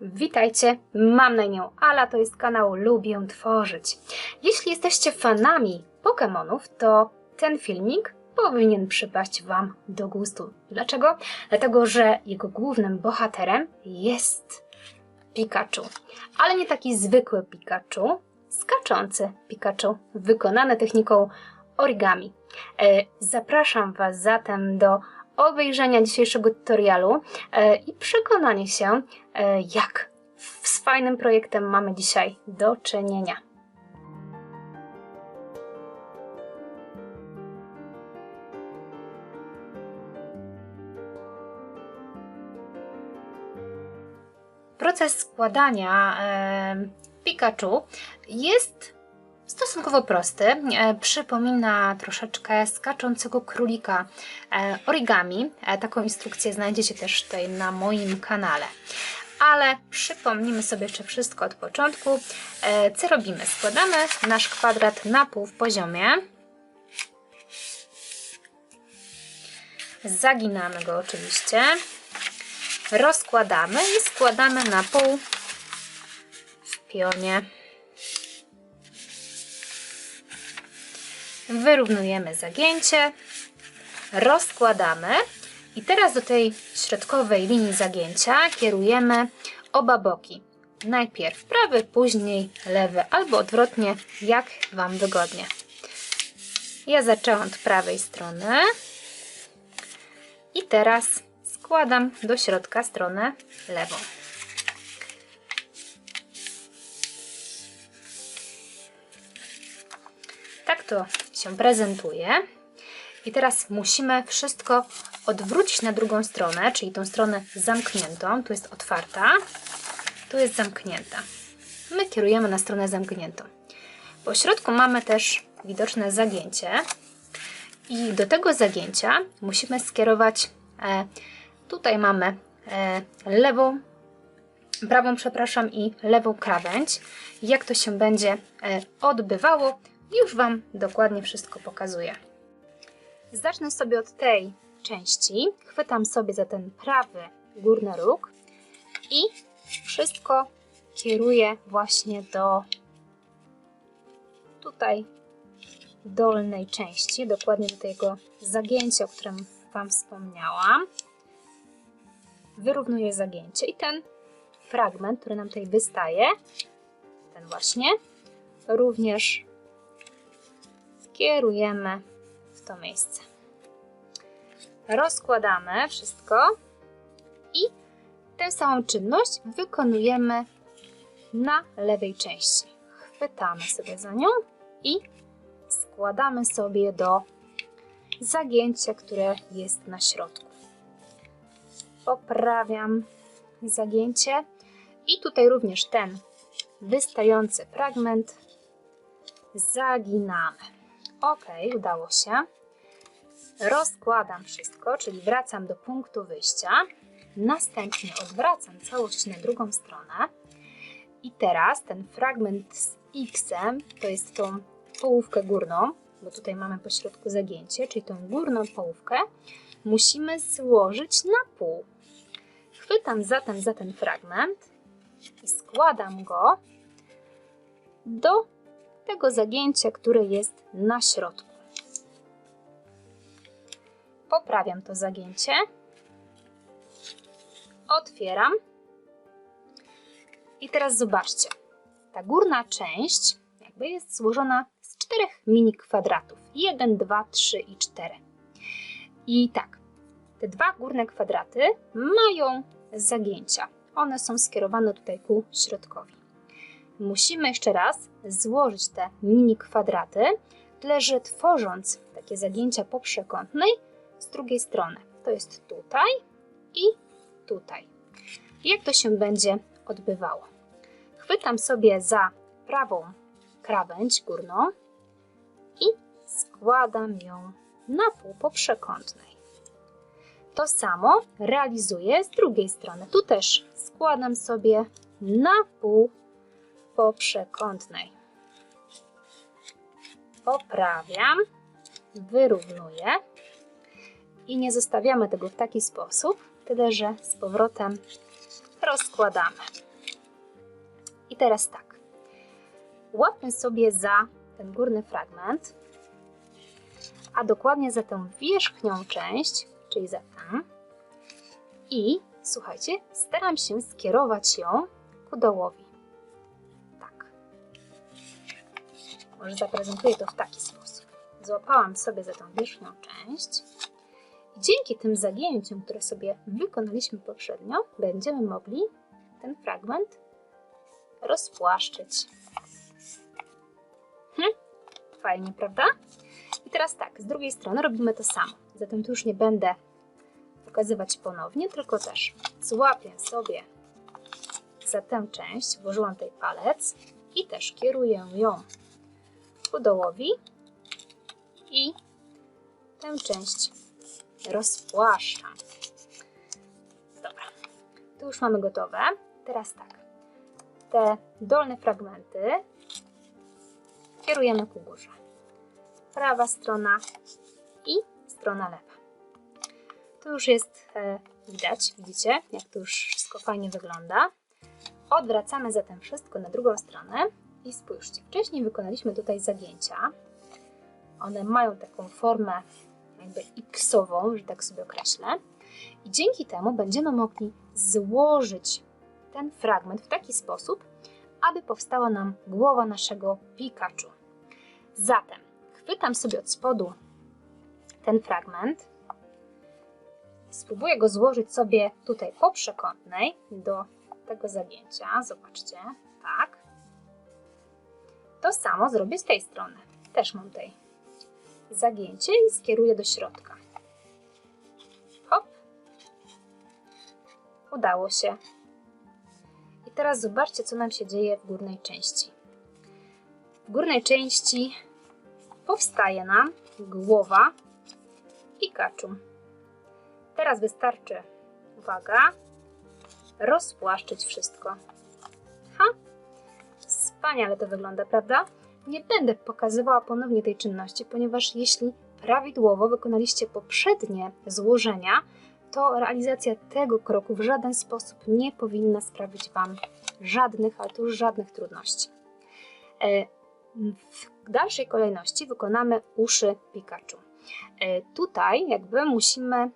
Witajcie, mam na imię Ala, to jest kanał Lubię Tworzyć. Jeśli jesteście fanami Pokémonów, to ten filmik powinien przypaść Wam do gustu. Dlaczego? Dlatego, że jego głównym bohaterem jest Pikachu. Ale nie taki zwykły Pikachu, skaczący Pikachu, wykonany techniką origami. E, Zapraszam Was zatem do obejrzenia dzisiejszego tutorialu e, i przekonania się, e, jak z fajnym projektem mamy dzisiaj do czynienia. Proces składania e, Pikachu jest stosunkowo prosty. E, przypomina troszeczkę skaczącego królika e, origami. E, taką instrukcję znajdziecie też tutaj na moim kanale. Ale przypomnimy sobie jeszcze wszystko od początku. Co robimy? Składamy nasz kwadrat na pół w poziomie. Zaginamy go oczywiście. Rozkładamy i składamy na pół w pionie. Wyrównujemy zagięcie, rozkładamy i teraz do tej środkowej linii zagięcia kierujemy oba boki. Najpierw prawy, później lewy, albo odwrotnie, jak Wam wygodnie. Ja zaczęłam od prawej strony i teraz składam do środka stronę lewą. Tak to się prezentuje. I teraz musimy wszystko odwrócić na drugą stronę, czyli tą stronę zamkniętą. Tu jest otwarta, tu jest zamknięta. My kierujemy na stronę zamkniętą. Po środku mamy też widoczne zagięcie. I do tego zagięcia musimy skierować, e, tutaj mamy e, lewą, prawą, przepraszam, i lewą krawędź. Jak to się będzie e, odbywało, już Wam dokładnie wszystko pokazuję. Zacznę sobie od tej części. Chwytam sobie za ten prawy górny róg i wszystko kieruję właśnie do tutaj dolnej części, dokładnie do tego zagięcia, o którym Wam wspomniałam. Wyrównuję zagięcie i ten fragment, który nam tutaj wystaje, ten właśnie, również kierujemy w to miejsce. Rozkładamy wszystko i tę samą czynność wykonujemy na lewej części. Chwytamy sobie za nią i składamy sobie do zagięcia, które jest na środku. Poprawiam zagięcie i tutaj również ten wystający fragment zaginamy. Ok, udało się. Rozkładam wszystko, czyli wracam do punktu wyjścia. Następnie odwracam całość na drugą stronę. I teraz ten fragment z X, to jest tą połówkę górną, bo tutaj mamy po środku zagięcie, czyli tą górną połówkę, musimy złożyć na pół. Chwytam zatem za ten fragment i składam go do tego zagięcia, które jest na środku. Poprawiam to zagięcie. Otwieram. I teraz zobaczcie. Ta górna część jakby jest złożona z czterech mini kwadratów. 1, 2, 3 i 4. I tak, te dwa górne kwadraty mają zagięcia. One są skierowane tutaj ku środkowi musimy jeszcze raz złożyć te mini kwadraty, tyle że tworząc takie zagięcia po przekątnej z drugiej strony. To jest tutaj i tutaj. Jak to się będzie odbywało? Chwytam sobie za prawą krawędź górną i składam ją na pół po przekątnej. To samo realizuję z drugiej strony. Tu też składam sobie na pół po przekątnej. Poprawiam, wyrównuję i nie zostawiamy tego w taki sposób, tyle że z powrotem rozkładamy. teraz tak. Łapmy sobie za ten górny fragment, a dokładnie za tę wierzchnią część, czyli za tę. I słuchajcie, staram się skierować ją ku dołowi. Może zaprezentuję to w taki sposób. Złapałam sobie za tą wierzchnią część. I dzięki tym zagięciom, które sobie wykonaliśmy poprzednio, będziemy mogli ten fragment rozpłaszczyć. Hm, fajnie, prawda? I teraz tak, z drugiej strony robimy to samo. Zatem tu już nie będę pokazywać ponownie, tylko też złapię sobie za tę część, włożyłam tutaj palec i też kieruję ją ku dołowi i tę część rozpłaszczam. Dobra, tu już mamy gotowe. Teraz tak, te dolne fragmenty kierujemy ku górze. Prawa strona i strona lewa. Tu już jest e, widać, widzicie, jak to już wszystko fajnie wygląda. Odwracamy zatem wszystko na drugą stronę i spójrzcie, wcześniej wykonaliśmy tutaj zagięcia. One mają taką formę jakby x-ową, że tak sobie określę. I dzięki temu będziemy mogli złożyć ten fragment w taki sposób, aby powstała nam głowa naszego Pikachu. Zatem chwytam sobie od spodu ten fragment, spróbuję go złożyć sobie tutaj po przekątnej do tego zagięcia. Zobaczcie. To samo zrobię z tej strony. Też mam tutaj zagięcie i skieruję do środka. Hop. Udało się. I teraz zobaczcie, co nam się dzieje w górnej części. W górnej części powstaje nam głowa Pikachu. Teraz wystarczy, uwaga, rozpłaszczyć wszystko. Wspaniale to wygląda, prawda? Nie będę pokazywała ponownie tej czynności, ponieważ jeśli prawidłowo wykonaliście poprzednie złożenia, to realizacja tego kroku w żaden sposób nie powinna sprawić Wam żadnych, ale już żadnych trudności. E, w dalszej kolejności wykonamy uszy Pikachu. E, tutaj jakby musimy e,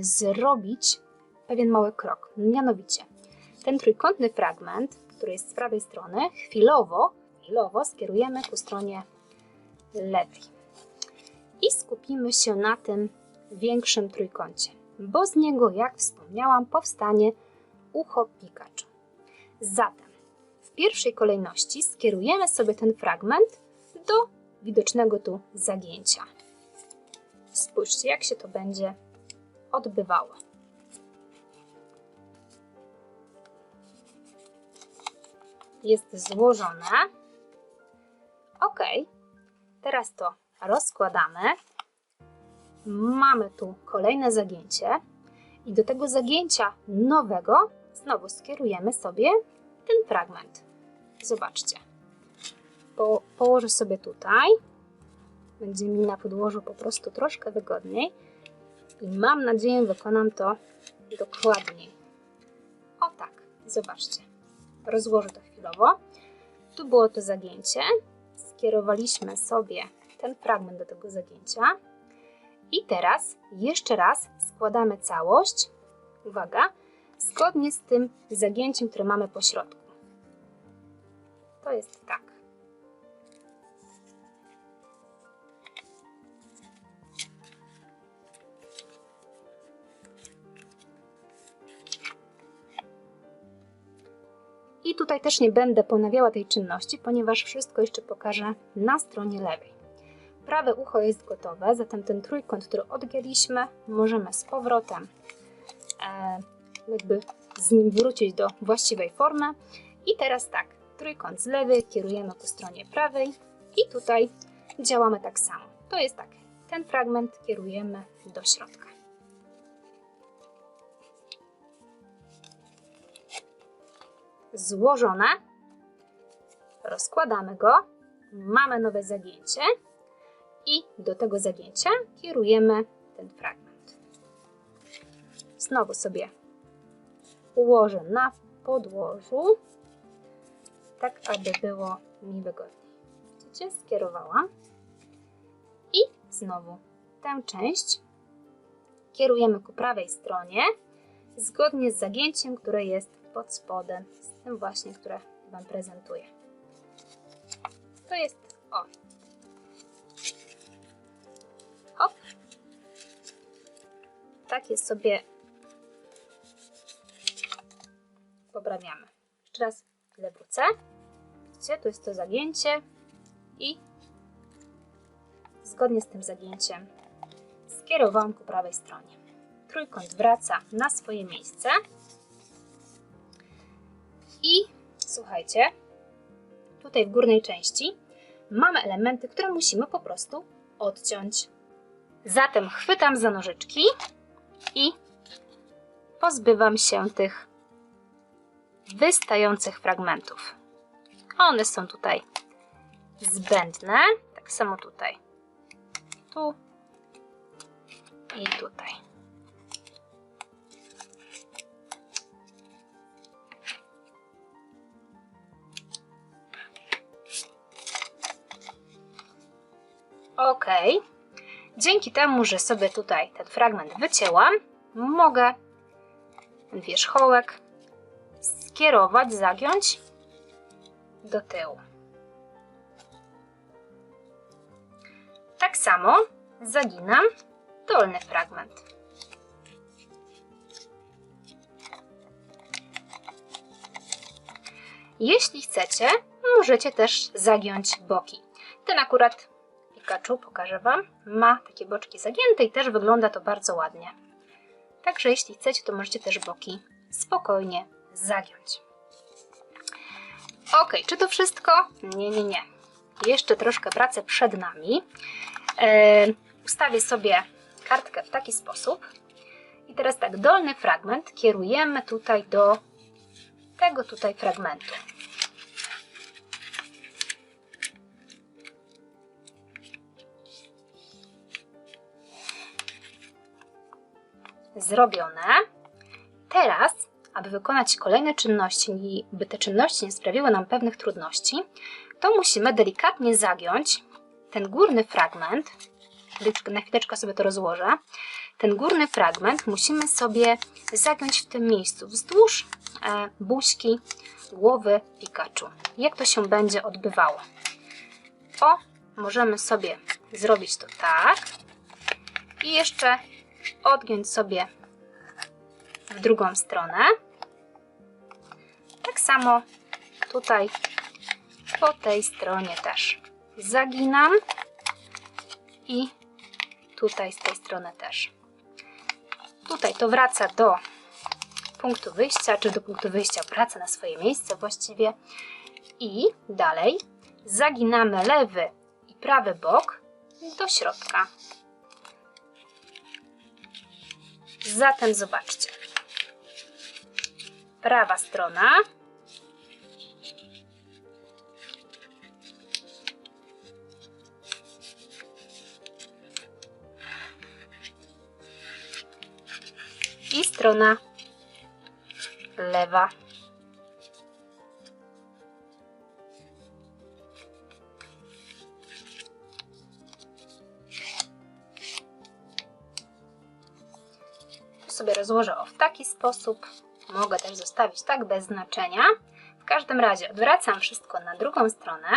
zrobić pewien mały krok, mianowicie ten trójkątny fragment, który jest z prawej strony, chwilowo, chwilowo skierujemy ku stronie lewej i skupimy się na tym większym trójkącie, bo z niego, jak wspomniałam, powstanie ucho Pikachu. Zatem w pierwszej kolejności skierujemy sobie ten fragment do widocznego tu zagięcia. Spójrzcie, jak się to będzie odbywało. Jest złożone. Ok, teraz to rozkładamy. Mamy tu kolejne zagięcie i do tego zagięcia nowego znowu skierujemy sobie ten fragment. Zobaczcie. Po, położę sobie tutaj. Będzie mi na podłożu po prostu troszkę wygodniej. I mam nadzieję, wykonam to dokładniej. O tak, zobaczcie. Rozłożę to chwilowo. Tu było to zagięcie. Skierowaliśmy sobie ten fragment do tego zagięcia. I teraz jeszcze raz składamy całość. Uwaga, zgodnie z tym zagięciem, które mamy po środku. To jest tak. Tutaj też nie będę ponawiała tej czynności, ponieważ wszystko jeszcze pokażę na stronie lewej. Prawe ucho jest gotowe, zatem ten trójkąt, który odgięliśmy, możemy z powrotem e, jakby z nim wrócić do właściwej formy. I teraz tak, trójkąt z lewej kierujemy ku stronie prawej i tutaj działamy tak samo. To jest tak, ten fragment kierujemy do środka. Złożone, rozkładamy go, mamy nowe zagięcie i do tego zagięcia kierujemy ten fragment. Znowu sobie ułożę na podłożu. tak aby było mi wygodniej. Widzicie? Skierowałam. I znowu tę część kierujemy ku prawej stronie, zgodnie z zagięciem, które jest pod spodem, tym właśnie, które Wam prezentuję. To jest o. Hop. Takie sobie poprawiamy. Jeszcze raz tyle wrócę. Widzicie, tu jest to zagięcie i zgodnie z tym zagięciem skierowałam ku prawej stronie. Trójkąt wraca na swoje miejsce. I słuchajcie, tutaj w górnej części mamy elementy, które musimy po prostu odciąć. Zatem chwytam za nożyczki i pozbywam się tych wystających fragmentów. One są tutaj zbędne, tak samo tutaj. Tu i tutaj. Ok. Dzięki temu, że sobie tutaj ten fragment wycięłam, mogę ten wierzchołek skierować, zagiąć do tyłu. Tak samo zaginam dolny fragment. Jeśli chcecie, możecie też zagiąć boki. Ten akurat Pikachu, pokażę Wam, ma takie boczki zagięte i też wygląda to bardzo ładnie. Także jeśli chcecie, to możecie też boki spokojnie zagiąć. Ok, czy to wszystko? Nie, nie, nie. Jeszcze troszkę pracy przed nami. E, ustawię sobie kartkę w taki sposób. I teraz tak, dolny fragment kierujemy tutaj do tego tutaj fragmentu. Zrobione. Teraz, aby wykonać kolejne czynności i by te czynności nie sprawiły nam pewnych trudności, to musimy delikatnie zagiąć ten górny fragment na chwileczkę sobie to rozłożę. Ten górny fragment musimy sobie zagiąć w tym miejscu, wzdłuż e, buźki głowy Pikachu. Jak to się będzie odbywało? O, możemy sobie zrobić to tak i jeszcze odgiąć sobie w drugą stronę. Tak samo tutaj po tej stronie też zaginam i tutaj z tej strony też. Tutaj to wraca do punktu wyjścia, czy do punktu wyjścia wraca na swoje miejsce właściwie. I dalej zaginamy lewy i prawy bok do środka. Zatem zobaczcie. Prawa strona i strona lewa. Sobie rozłożę o w taki sposób. Mogę też zostawić tak bez znaczenia. W każdym razie odwracam wszystko na drugą stronę.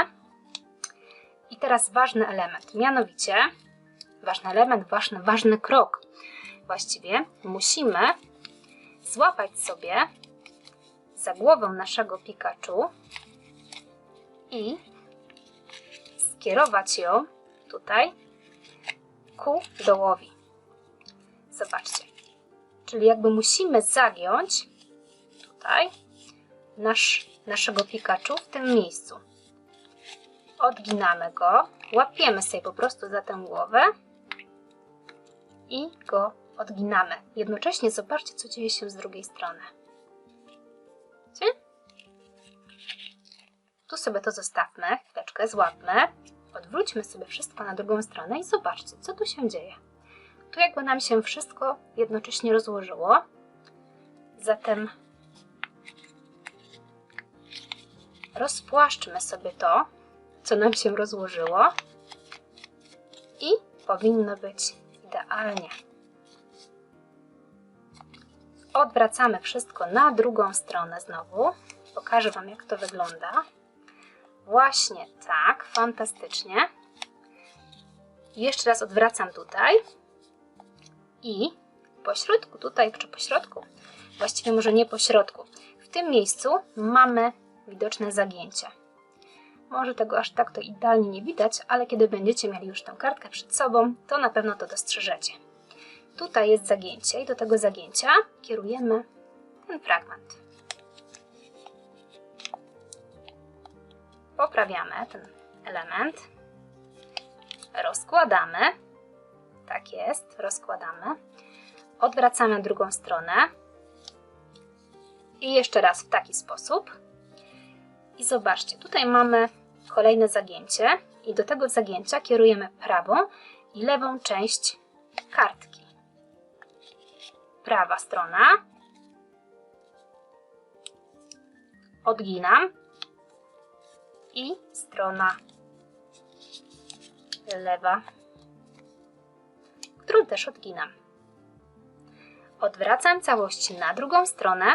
I teraz ważny element, mianowicie ważny element, ważny, ważny krok właściwie musimy złapać sobie za głowę naszego Pikachu i skierować ją tutaj ku dołowi. Zobaczcie. Czyli jakby musimy zagiąć tutaj nasz, naszego Pikachu w tym miejscu. Odginamy go, łapiemy sobie po prostu za tę głowę i go odginamy. Jednocześnie zobaczcie, co dzieje się z drugiej strony. Widzicie? Tu sobie to zostawmy, chwileczkę, złapmy, odwróćmy sobie wszystko na drugą stronę i zobaczcie, co tu się dzieje. Tu jakby nam się wszystko jednocześnie rozłożyło. Zatem rozpłaszczmy sobie to, co nam się rozłożyło i powinno być idealnie. Odwracamy wszystko na drugą stronę znowu. Pokażę Wam, jak to wygląda. Właśnie tak, fantastycznie. Jeszcze raz odwracam tutaj i po środku tutaj, czy po środku, właściwie może nie po środku, w tym miejscu mamy widoczne zagięcie. Może tego aż tak to idealnie nie widać, ale kiedy będziecie mieli już tę kartkę przed sobą, to na pewno to dostrzeżecie. Tutaj jest zagięcie i do tego zagięcia kierujemy ten fragment. Poprawiamy ten element, rozkładamy, tak jest, rozkładamy, odwracamy drugą stronę i jeszcze raz w taki sposób. I zobaczcie, tutaj mamy kolejne zagięcie i do tego zagięcia kierujemy prawą i lewą część kartki. Prawa strona. Odginam i strona lewa, którą też odginam. Odwracam całość na drugą stronę,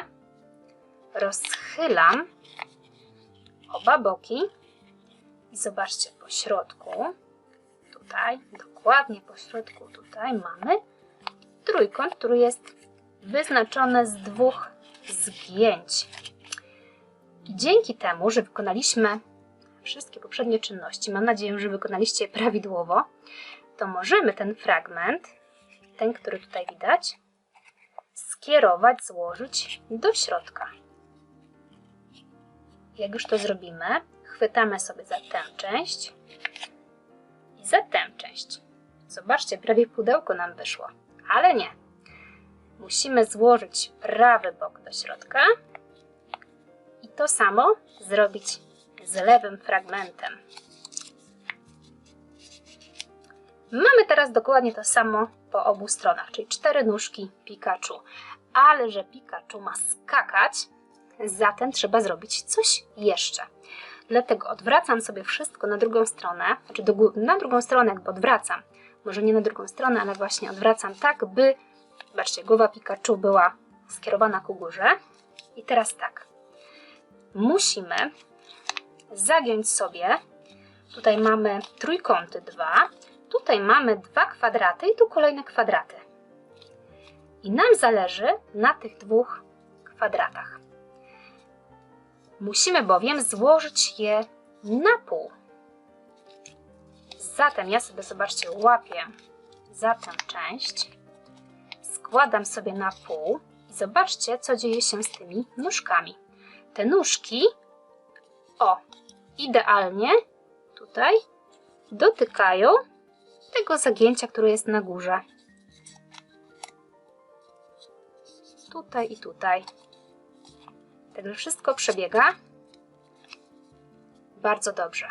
rozchylam oba boki i zobaczcie po środku, tutaj, dokładnie po środku tutaj mamy trójkąt, który jest wyznaczony z dwóch zgięć. I dzięki temu, że wykonaliśmy wszystkie poprzednie czynności, mam nadzieję, że wykonaliście je prawidłowo, to możemy ten fragment, ten, który tutaj widać, skierować, złożyć do środka. Jak już to zrobimy, chwytamy sobie za tę część i za tę część. Zobaczcie, prawie pudełko nam wyszło, ale nie. Musimy złożyć prawy bok do środka i to samo zrobić z lewym fragmentem. Mamy teraz dokładnie to samo po obu stronach, czyli cztery nóżki Pikachu. Ale że Pikachu ma skakać, zatem trzeba zrobić coś jeszcze. Dlatego odwracam sobie wszystko na drugą stronę, znaczy do, na drugą stronę jakby odwracam. Może nie na drugą stronę, ale właśnie odwracam tak, by, zobaczcie, głowa Pikachu była skierowana ku górze. I teraz tak, musimy zagiąć sobie, tutaj mamy trójkąty dwa, tutaj mamy dwa kwadraty i tu kolejne kwadraty. I nam zależy na tych dwóch kwadratach. Musimy bowiem złożyć je na pół. Zatem ja sobie, zobaczcie, łapię za tę część, składam sobie na pół i zobaczcie, co dzieje się z tymi nóżkami. Te nóżki, o, idealnie tutaj dotykają tego zagięcia, które jest na górze. Tutaj i tutaj. Także wszystko przebiega bardzo dobrze.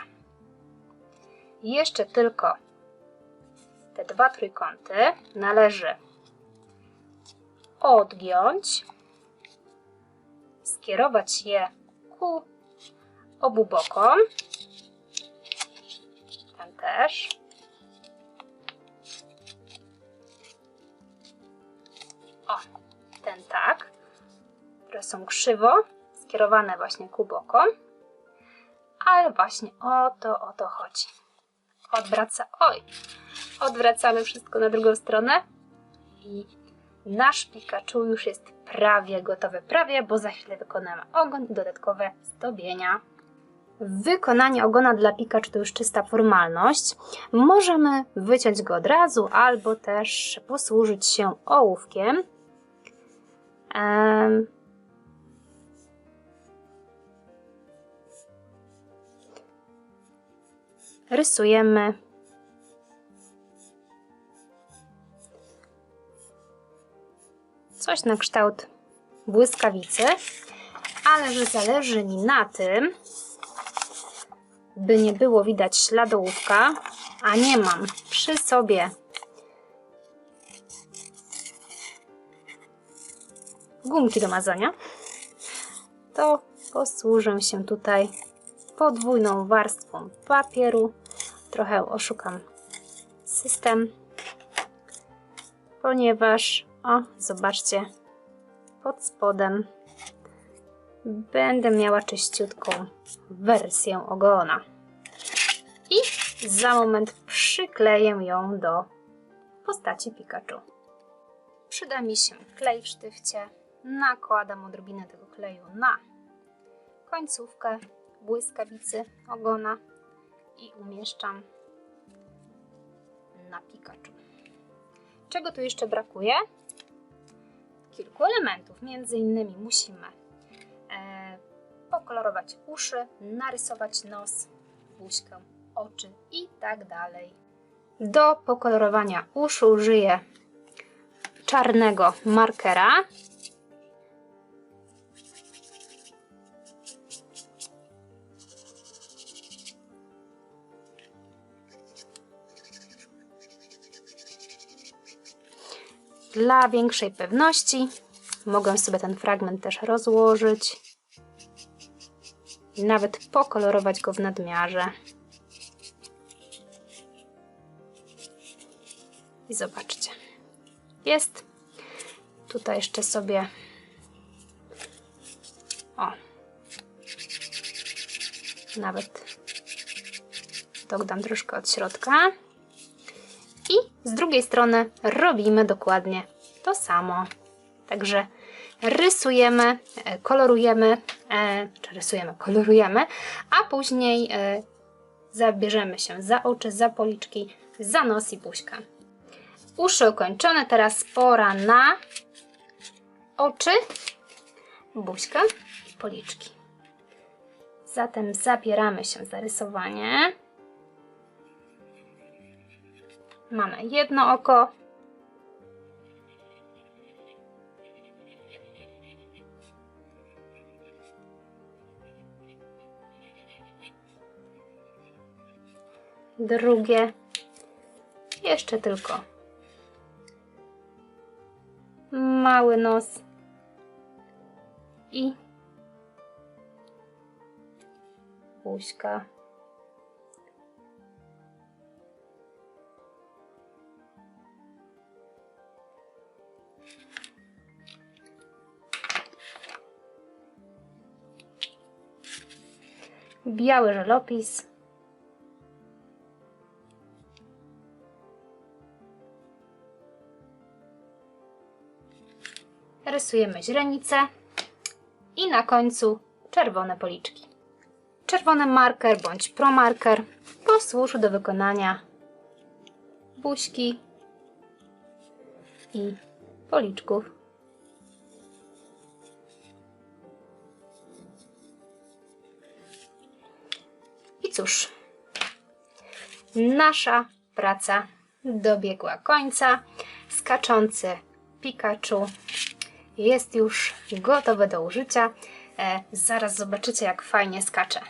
Jeszcze tylko te dwa trójkąty należy odgiąć, skierować je ku obu bokom. Ten też. Ten tak. Które są krzywo, skierowane właśnie ku bokom. Ale właśnie o to, o to chodzi. Odwraca, oj, odwracamy wszystko na drugą stronę i nasz Pikachu już jest prawie gotowy, prawie, bo za chwilę wykonamy ogon i dodatkowe zdobienia. Wykonanie ogona dla Pikachu to już czysta formalność. Możemy wyciąć go od razu, albo też posłużyć się ołówkiem. Um, rysujemy. Coś na kształt błyskawicy, ale że zależy mi na tym, by nie było widać śladołówka, a nie mam przy sobie gumki do mazania, to posłużę się tutaj podwójną warstwą papieru. Trochę oszukam system, ponieważ, o, zobaczcie, pod spodem będę miała czyściutką wersję ogona. I za moment przykleję ją do postaci Pikachu. Przyda mi się klej w sztywcie. Nakładam odrobinę tego kleju na końcówkę błyskawicy ogona i umieszczam na Pikachu. Czego tu jeszcze brakuje? Kilku elementów. Między innymi musimy e, pokolorować uszy, narysować nos, buźkę, oczy i tak dalej. Do pokolorowania uszu użyję czarnego markera. Dla większej pewności mogę sobie ten fragment też rozłożyć i nawet pokolorować go w nadmiarze. I zobaczcie. Jest. Tutaj jeszcze sobie. O. Nawet dodam troszkę od środka. I z drugiej strony robimy dokładnie to samo. Także rysujemy, e, kolorujemy, e, czy rysujemy, kolorujemy, a później e, zabierzemy się za oczy, za policzki, za nos i buźkę. Uszy ukończone, teraz pora na oczy, buźkę i policzki. Zatem zabieramy się za rysowanie. Mamy jedno oko. Drugie. Jeszcze tylko mały nos i buźka. Biały żelopis. rysujemy źrenicę i na końcu czerwone policzki. Czerwony marker bądź promarker posłuży do wykonania buźki i policzków. Cóż, nasza praca dobiegła końca. Skaczący Pikachu jest już gotowe do użycia. E, zaraz zobaczycie, jak fajnie skacze.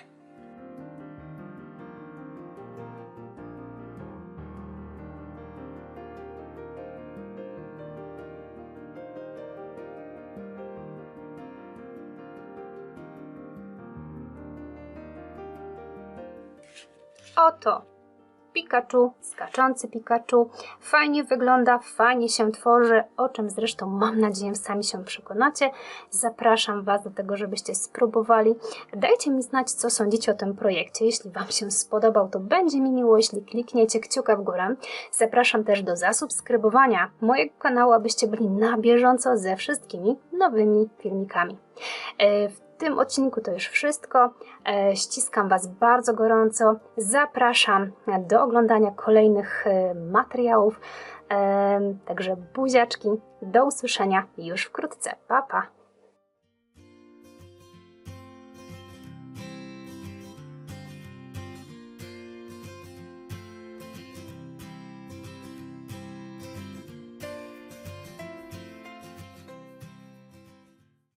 Oto Pikachu, skaczący Pikachu. Fajnie wygląda, fajnie się tworzy, o czym zresztą mam nadzieję sami się przekonacie. Zapraszam Was do tego, żebyście spróbowali. Dajcie mi znać, co sądzicie o tym projekcie. Jeśli Wam się spodobał, to będzie mi miło, jeśli klikniecie kciuka w górę. Zapraszam też do zasubskrybowania mojego kanału, abyście byli na bieżąco ze wszystkimi nowymi filmikami. E, w w tym odcinku to już wszystko. E, ściskam Was bardzo gorąco. Zapraszam do oglądania kolejnych e, materiałów. E, także buziaczki. Do usłyszenia już wkrótce. Pa, pa.